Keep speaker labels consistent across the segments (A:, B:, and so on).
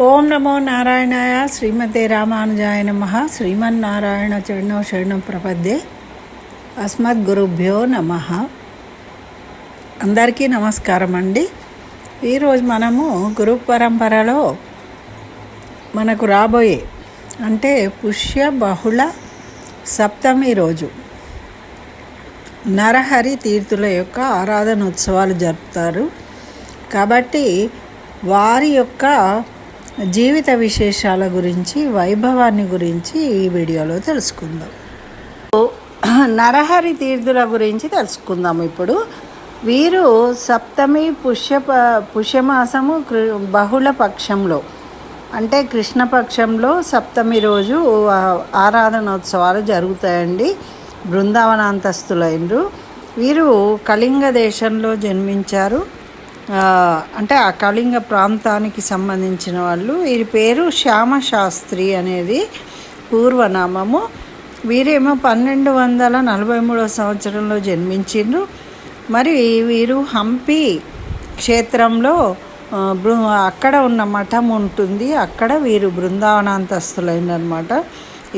A: ఓం నమో నారాయణాయ శ్రీమతే రామానుజాయ నమ. శ్రీమన్నారాయణ చరణో శరణం ప్రపద్దే అస్మద్గురుభ్యో నమ. అందరికీ నమస్కారం అండి. ఈరోజు మనము గురు పరంపరలో మనకు రాబోయే అంటే పుష్య బహుళ సప్తమి రోజు నరహరి తీర్థుల యొక్క ఆరాధన ఉత్సవాలు జరుపుతారు. కాబట్టి వారి యొక్క జీవిత విశేషాల గురించి వైభవాన్ని గురించి ఈ వీడియోలో తెలుసుకుందాం. నరహరి తీర్థుల గురించి తెలుసుకుందాం ఇప్పుడు. వీరు సప్తమి పుష్య పుష్యమాసము కృ- బహుళ పక్షంలో అంటే కృష్ణపక్షంలో సప్తమి రోజు ఆరాధనోత్సవాలు జరుగుతాయండి. బృందావనాంతస్తులైనరు వీరు కళింగ దేశంలో జన్మించారు. అంటే ఆ కళింగ ప్రాంతానికి సంబంధించిన వాళ్ళు. వీరి పేరు శ్యామశాస్త్రి అనేది పూర్వనామము. వీరేమో పన్నెండు వందల నలభై మూడవ సంవత్సరంలో జన్మించిండ్రు. మరి వీరు హంపి క్షేత్రంలో బృ అక్కడ ఉన్న మఠం ఉంటుంది. అక్కడ వీరు బృందావనాంతస్తులైనమాట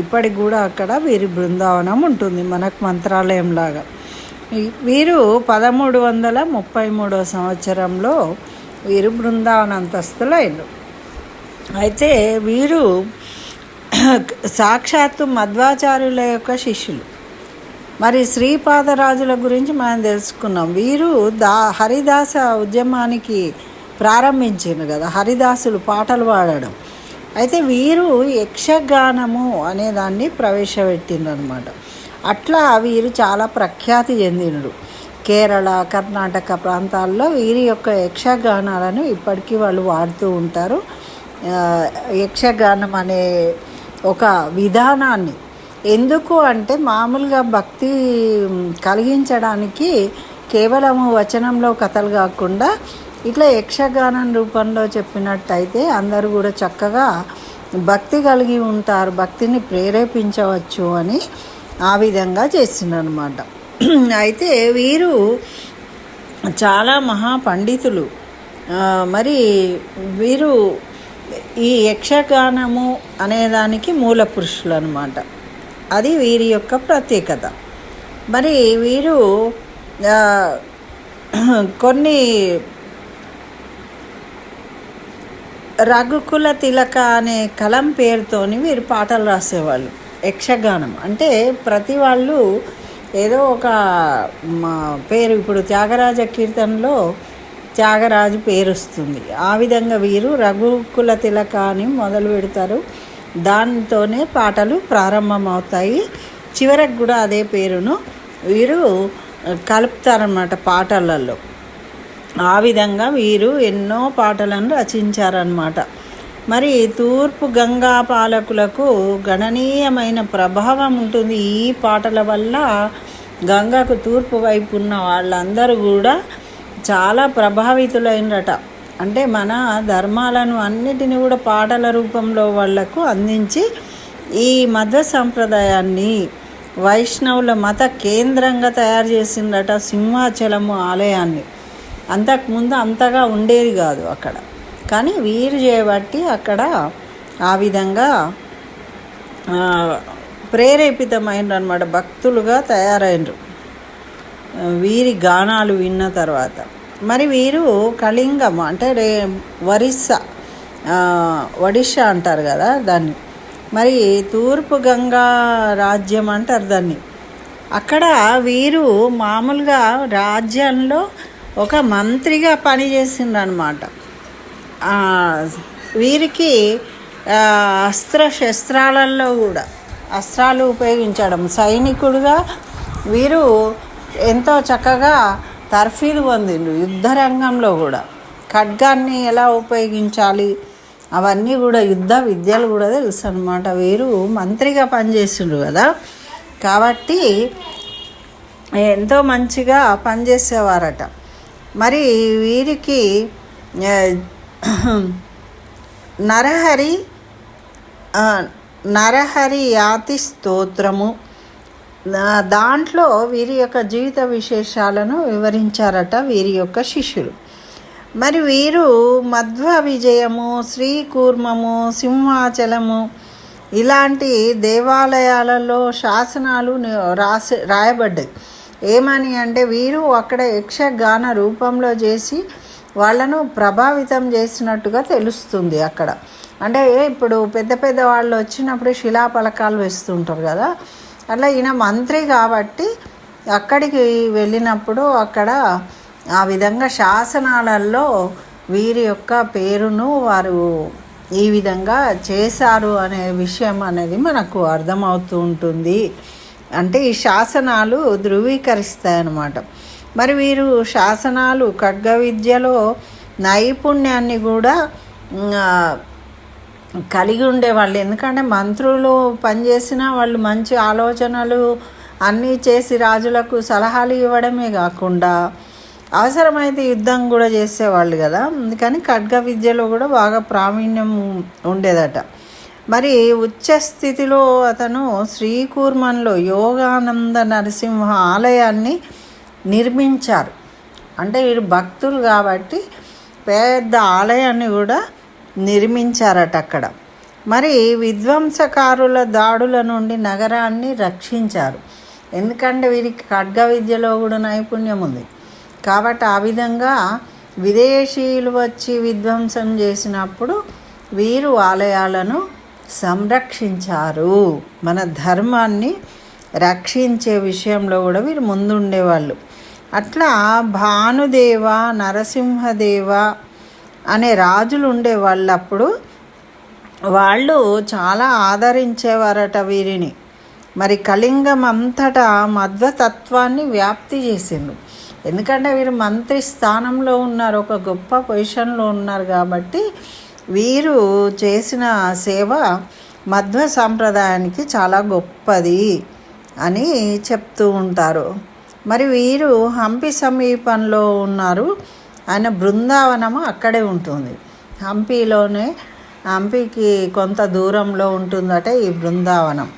A: ఇప్పటికి కూడా అక్కడ వీరి బృందావనం ఉంటుంది మనకు మంత్రాలయం లాగా వీరు పదమూడు వందల ముప్పై మూడవ సంవత్సరంలో వీరు బృందావనంతస్తులైన అయితే వీరు సాక్షాత్తు మధ్వాచార్యుల యొక్క శిష్యులు. మరి శ్రీపాదరాజుల గురించి మనం తెలుసుకున్నాం. వీరు దా హరిదాస ఉద్యమానికి ప్రారంభించారు కదా హరిదాసులు పాటలు పాడడం. అయితే వీరు యక్షగానము అనే దాన్ని ప్రవేశపెట్టిండ్రనమాట అట్లా వీరు చాలా ప్రఖ్యాతి చెందినడు కేరళ కర్ణాటక ప్రాంతాల్లో వీరి యొక్క యక్షగానాలను ఇప్పటికీ వాళ్ళు వాడుతూ ఉంటారు. యక్షగానం అనే ఒక విధానాన్ని. ఎందుకు అంటే మామూలుగా భక్తి కలిగించడానికి కేవలము వచనంలో కథలు కాకుండా ఇట్లా యక్షగానం రూపంలో చెప్పినట్టయితే అందరూ కూడా చక్కగా భక్తి కలిగి ఉంటారు భక్తిని ప్రేరేపించవచ్చు అని ఆ విధంగా చేసిందనమాట అయితే వీరు చాలా మహా పండితులు. మరి వీరు ఈ యక్షగానము అనేదానికి మూల పురుషులు అనమాట అది వీరి యొక్క ప్రత్యేకత. మరి వీరు కొన్ని రఘుకుల తిలక అనే కలం పేరుతోని వీరు పాటలు రాసేవాళ్ళు. యక్షగానం. అంటే ప్రతి వాళ్ళు ఏదో ఒక మా పేరు. ఇప్పుడు త్యాగరాజ కీర్తనలో త్యాగరాజు పేరు వస్తుంది ఆ విధంగా వీరు రఘుకుల తిలక అని మొదలు పెడతారు. దాంతోనే పాటలు ప్రారంభమవుతాయి. చివరకు కూడా అదే పేరును వీరు కలుపుతారన్నమాట పాటలలో. ఆ విధంగా వీరు ఎన్నో పాటలను రచించారన్నమాట. మరి తూర్పు గంగా పాలకులకు గణనీయమైన ప్రభావం ఉంటుంది ఈ పాటల వల్ల. గంగకు తూర్పు వైపు ఉన్న వాళ్ళందరూ కూడా చాలా ప్రభావితులైనట అంటే మన ధర్మాలను అన్నిటిని కూడా పాటల రూపంలో వాళ్ళకు అందించి ఈ మత సంప్రదాయాన్ని వైష్ణవుల మత కేంద్రంగా తయారు చేసిందట సింహాచలము ఆలయాన్ని. అంతకుముందు అంతగా ఉండేది కాదు అక్కడ. కానీ వీరు చేయబట్టి అక్కడ ఆ విధంగా ప్రేరేపితమైన అనమాట భక్తులుగా తయారైనరు వీరి గానాలు విన్న తర్వాత. మరి వీరు కళింగం అంటే రే ఒరిస్సా ఆ, ఒడిషా అంటారు కదా దాన్ని. మరి తూర్పు గంగా రాజ్యం అంటారు దాన్ని. అక్కడ వీరు మామూలుగా రాజ్యంలో ఒక మంత్రిగా పనిచేసిండ్రు అనమాట వీరికి అస్త్ర శస్త్రాలలో కూడా అస్త్రాలు ఉపయోగించడం. సైనికుడుగా వీరు ఎంతో చక్కగా తర్ఫీదు పొందిండు యుద్ధ రంగంలో కూడా. ఖడ్గాన్ని ఎలా ఉపయోగించాలి? అవన్నీ కూడా యుద్ధ విద్యలు కూడా తెలుసు అనమాట వీరు మంత్రిగా పనిచేసిండ్రు కదా. కాబట్టి ఎంతో మంచిగా పనిచేసేవారట. మరి వీరికి నరహరి నరహరి యాతి స్తోత్రము. దాంట్లో వీరి యొక్క జీవిత విశేషాలను వివరించారట వీరి యొక్క శిష్యులు. మరి వీరు మధ్వ విజయము శ్రీకూర్మము సింహాచలము ఇలాంటి దేవాలయాలలో శాసనాలు రాసి రాయబడ్డాయి. ఏమని అంటే వీరు అక్కడ యక్షగాన రూపంలో చేసి వాళ్ళను ప్రభావితం చేసినట్టుగా తెలుస్తుంది అక్కడ. అంటే ఇప్పుడు పెద్ద పెద్ద వాళ్ళు వచ్చినప్పుడు శిలాపలకాలు వేస్తుంటారు కదా. అట్లా ఈయన మంత్రి కాబట్టి అక్కడికి వెళ్ళినప్పుడు అక్కడ ఆ విధంగా శాసనాలలో వీరి యొక్క పేరును వారు ఈ విధంగా చేశారు అనే విషయం అనేది మనకు అర్థమవుతూ ఉంటుంది. అంటే ఈ శాసనాలు ధృవీకరిస్తాయి అన్నమాట మరి వీరు శాసనాలు ఖడ్గ విద్యలో నైపుణ్యాన్ని కూడా కలిగి ఉండేవాళ్ళు. ఎందుకంటే మంత్రులు పనిచేసిన వాళ్ళు మంచి ఆలోచనలు అన్నీ చేసి రాజులకు సలహాలు ఇవ్వడమే కాకుండా అవసరమైతే యుద్ధం కూడా చేసేవాళ్ళు కదా. అందుకని ఖడ్గ విద్యలో కూడా బాగా ప్రావీణ్యం ఉండేదట. మరి ఉచ్చ స్థితిలో అతను శ్రీకూర్మంలో యోగానంద నరసింహ ఆలయాన్ని నిర్మించారు. అంటే వీరు భక్తులు కాబట్టి పెద్ద ఆలయాన్ని కూడా నిర్మించారట అక్కడ. మరి విధ్వంసకారుల దాడుల నుండి నగరాన్ని రక్షించారు. ఎందుకంటే వీరికి ఖడ్గ విద్యలో కూడా నైపుణ్యం ఉంది. కాబట్టి ఆ విధంగా విదేశీయులు వచ్చి విధ్వంసం చేసినప్పుడు వీరు ఆలయాలను సంరక్షించారు. మన ధర్మాన్ని రక్షించే విషయంలో కూడా వీరు ముందుండేవాళ్ళు. అట్లా భానుదేవ నరసింహదేవ అనే రాజులు ఉండేవాళ్ళు అప్పుడు వాళ్ళు చాలా ఆదరించేవారట వీరిని. మరి కళింగం అంతటా మధ్వతత్వాన్ని వ్యాప్తి చేసిండు ఎందుకంటే వీరు మంత్రి స్థానంలో ఉన్నారు ఒక గొప్ప పొజిషన్లో ఉన్నారు కాబట్టి వీరు చేసిన సేవ మధ్వ సాంప్రదాయానికి చాలా గొప్పది అని చెప్తూ ఉంటారు. మరి వీరు హంపి సమీపంలో ఉన్నారు. ఆయన బృందావనము అక్కడే ఉంటుంది. హంపిలోనే హంపికి కొంత దూరంలో ఉంటుందట ఈ బృందావనం.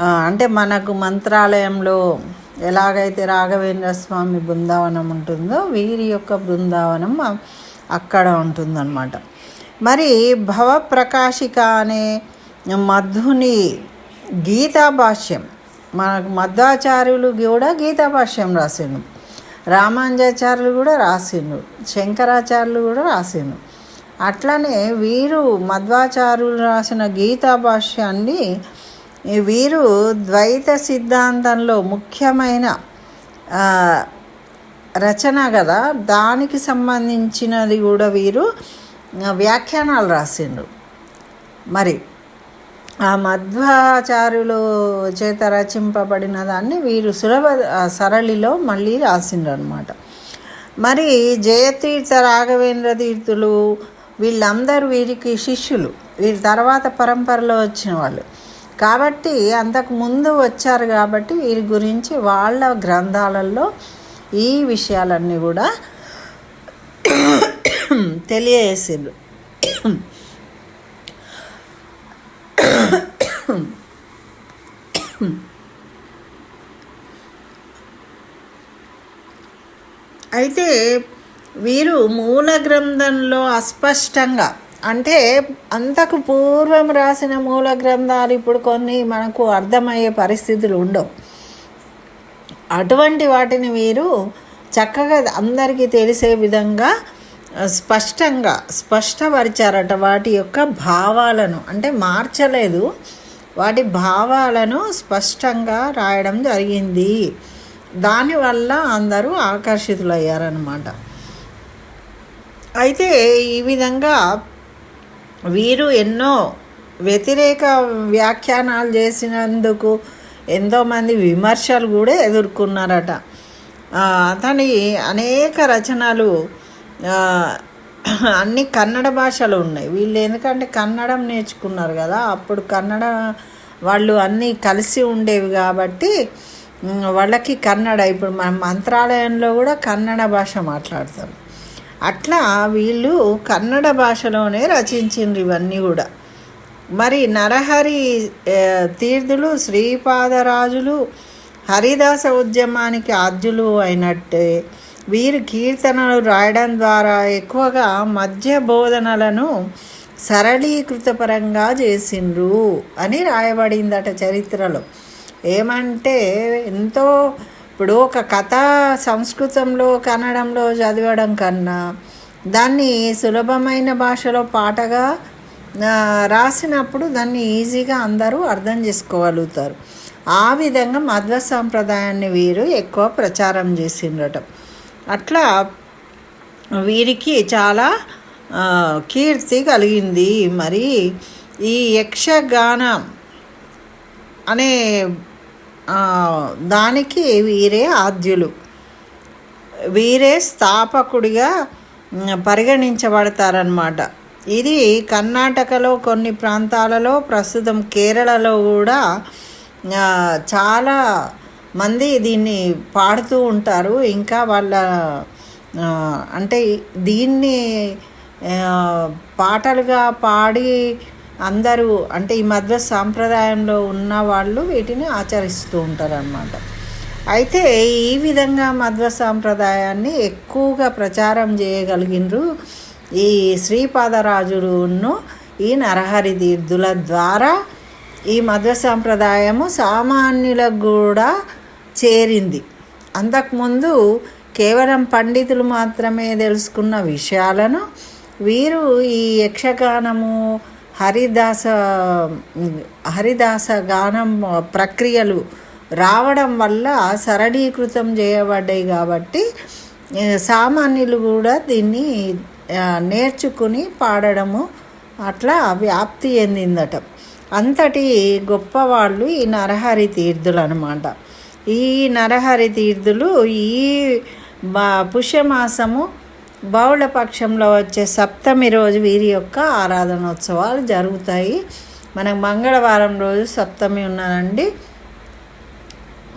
A: అంటే మనకు మంత్రాలయంలో ఎలాగైతే రాఘవేంద్ర స్వామి బృందావనం ఉంటుందో వీరి యొక్క బృందావనం అక్కడ ఉంటుందన్నమాట. మరి భవప్రకాశిక అనే మధుని గీతా భాష్యం మనకు మధ్వాచార్యులు కూడా గీతా భాష్యం రాసిండు. రామానుజాచార్యులు కూడా రాసిండు. శంకరాచార్యులు కూడా రాసిండు. అట్లనే వీరు మధ్వాచార్యులు రాసిన గీతా భాష్యాన్ని వీరు ద్వైత సిద్ధాంతంలో ముఖ్యమైన రచన కదా దానికి సంబంధించినది కూడా వీరు వ్యాఖ్యానాలు రాసిండ్రు మరి ఆ మధ్వాచార్యులు చేత రచింపబడిన దాన్ని వీరు సులభ సరళిలో మళ్ళీ రాసిండ్రు అనమాట మరి జయతీర్థ రాఘవేంద్ర తీర్థులు వీళ్ళందరూ వీరికి శిష్యులు. వీరి తర్వాత పరంపరలో వచ్చిన వాళ్ళు. కాబట్టి అంతకు ముందు వచ్చారు కాబట్టి వీరి గురించి వాళ్ళ గ్రంథాలలో ఈ విషయాలన్నీ కూడా తెలియజేసిండ్రు. అయితే వీరు మూల గ్రంథంలో అస్పష్టంగా అంటే అంతకు పూర్వం రాసిన మూల గ్రంథాలు ఇప్పుడు కొన్ని మనకు అర్థమయ్యే పరిస్థితులు ఉండవు. అటువంటి వాటిని వీరు చక్కగా అందరికీ తెలిసే విధంగా స్పష్టంగా స్పష్టపరిచారట వాటి యొక్క భావాలను. అంటే మార్చలేదు. వాటి భావాలను స్పష్టంగా రాయడం జరిగింది. దానివల్ల అందరూ ఆకర్షితులయ్యారనమాట అయితే ఈ విధంగా వీరు ఎన్నో వ్యతిరేక వ్యాఖ్యానాలు చేసినందుకు ఎంతోమంది విమర్శలు కూడా ఎదుర్కొన్నారట. అతని అనేక రచనలు అన్ని కన్నడ భాషలు ఉన్నాయి. వీళ్ళు ఎందుకంటే కన్నడం నేర్చుకున్నారు కదా అప్పుడు కన్నడ వాళ్ళు అన్నీ కలిసి ఉండేవి కాబట్టి వాళ్ళకి కన్నడ ఇప్పుడు మన మంత్రాలయంలో కూడా కన్నడ భాష మాట్లాడతారు. అట్లా వీళ్ళు కన్నడ భాషలోనే రచించిండ్రు ఇవన్నీ కూడా. మరి నరహరి తీర్థులు శ్రీపాదరాజులు హరిదాస ఉద్యమానికి ఆద్యులు అయినట్టే వీరు కీర్తనలు రాయడం ద్వారా ఎక్కువగా మధ్య బోధనలను సరళీకృతపరంగా చేసిండ్రు అని రాయబడిందట చరిత్రలో. ఏమంటే ఎంతో ఇప్పుడు ఒక కథ సంస్కృతంలో కన్నడంలో చదవడం కన్నా దాన్ని సులభమైన భాషలో పాటగా రాసినప్పుడు దాన్ని ఈజీగా అందరూ అర్థం చేసుకోగలుగుతారు. ఆ విధంగా మధ్వ సాంప్రదాయాన్ని వీరు ఎక్కువ ప్రచారం చేసిండటం అట్లా వీరికి చాలా కీర్తి కలిగింది. మరి ఈ యక్షగానం అనే దానికి వీరే ఆద్యులు. వీరే స్థాపకుడిగా పరిగణించబడతారనమాట ఇది కర్ణాటకలో కొన్ని ప్రాంతాలలో ప్రస్తుతం కేరళలో కూడా చాలా మంది దీన్ని పాడుతూ ఉంటారు. ఇంకా వాళ్ళ అంటే దీన్ని పాటలుగా పాడి అందరూ అంటే ఈ మధ్య సాంప్రదాయంలో ఉన్న వాళ్ళు వీటిని ఆచరిస్తూ ఉంటారు అన్నమాట అయితే ఈ విధంగా మధ్వ సాంప్రదాయాన్ని ఎక్కువగా ప్రచారం చేయగలిగినరు ఈ శ్రీపాదరాజుడును ఈ నరహరి తీర్థుల ద్వారా. ఈ మధ్వ సాంప్రదాయము సామాన్యులకు కూడా చేరింది. అంతకుముందు కేవలం పండితులు మాత్రమే తెలుసుకున్న విషయాలను వీరు ఈ యక్షగానము హరిదాస హరిదాస గానం ప్రక్రియలు రావడం వల్ల సరళీకృతం చేయబడ్డాయి కాబట్టి సామాన్యులు కూడా దీన్ని నేర్చుకుని పాడడము అట్లా వ్యాప్తి చెందిందట. అంతటి గొప్పవాళ్ళు ఈ నరహరి తీర్థులు అనమాట ఈ నరహరి తీర్థులు ఈ పుష్యమాసము బహుళ పక్షంలో వచ్చే సప్తమి రోజు వీరి యొక్క ఆరాధనోత్సవాలు జరుగుతాయి. మనకు మంగళవారం రోజు సప్తమి ఉన్నదండి.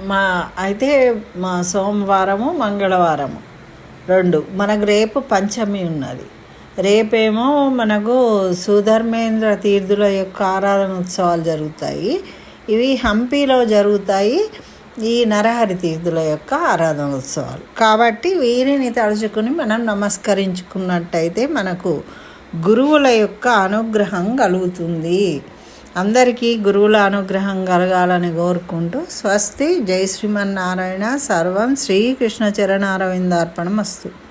A: మా అయితే మా సోమవారము మంగళవారము రెండు. మనకు రేపు పంచమి ఉన్నది. రేపేమో మనకు సుధర్మేంద్ర తీర్థుల యొక్క ఆరాధన ఉత్సవాలు జరుగుతాయి. ఇవి హంపీలో జరుగుతాయి. ఈ నరహరి తీర్థుల యొక్క ఆరాధన ఉత్సవాలు కాబట్టి వీరిని తలుచుకుని మనం నమస్కరించుకున్నట్టయితే మనకు గురువుల యొక్క అనుగ్రహం కలుగుతుంది. అందరికీ గురువుల అనుగ్రహం కలగాలని కోరుకుంటూ స్వస్తి. జై శ్రీమన్నారాయణ. సర్వం శ్రీకృష్ణ చరణారవిందార్పణం అస్తు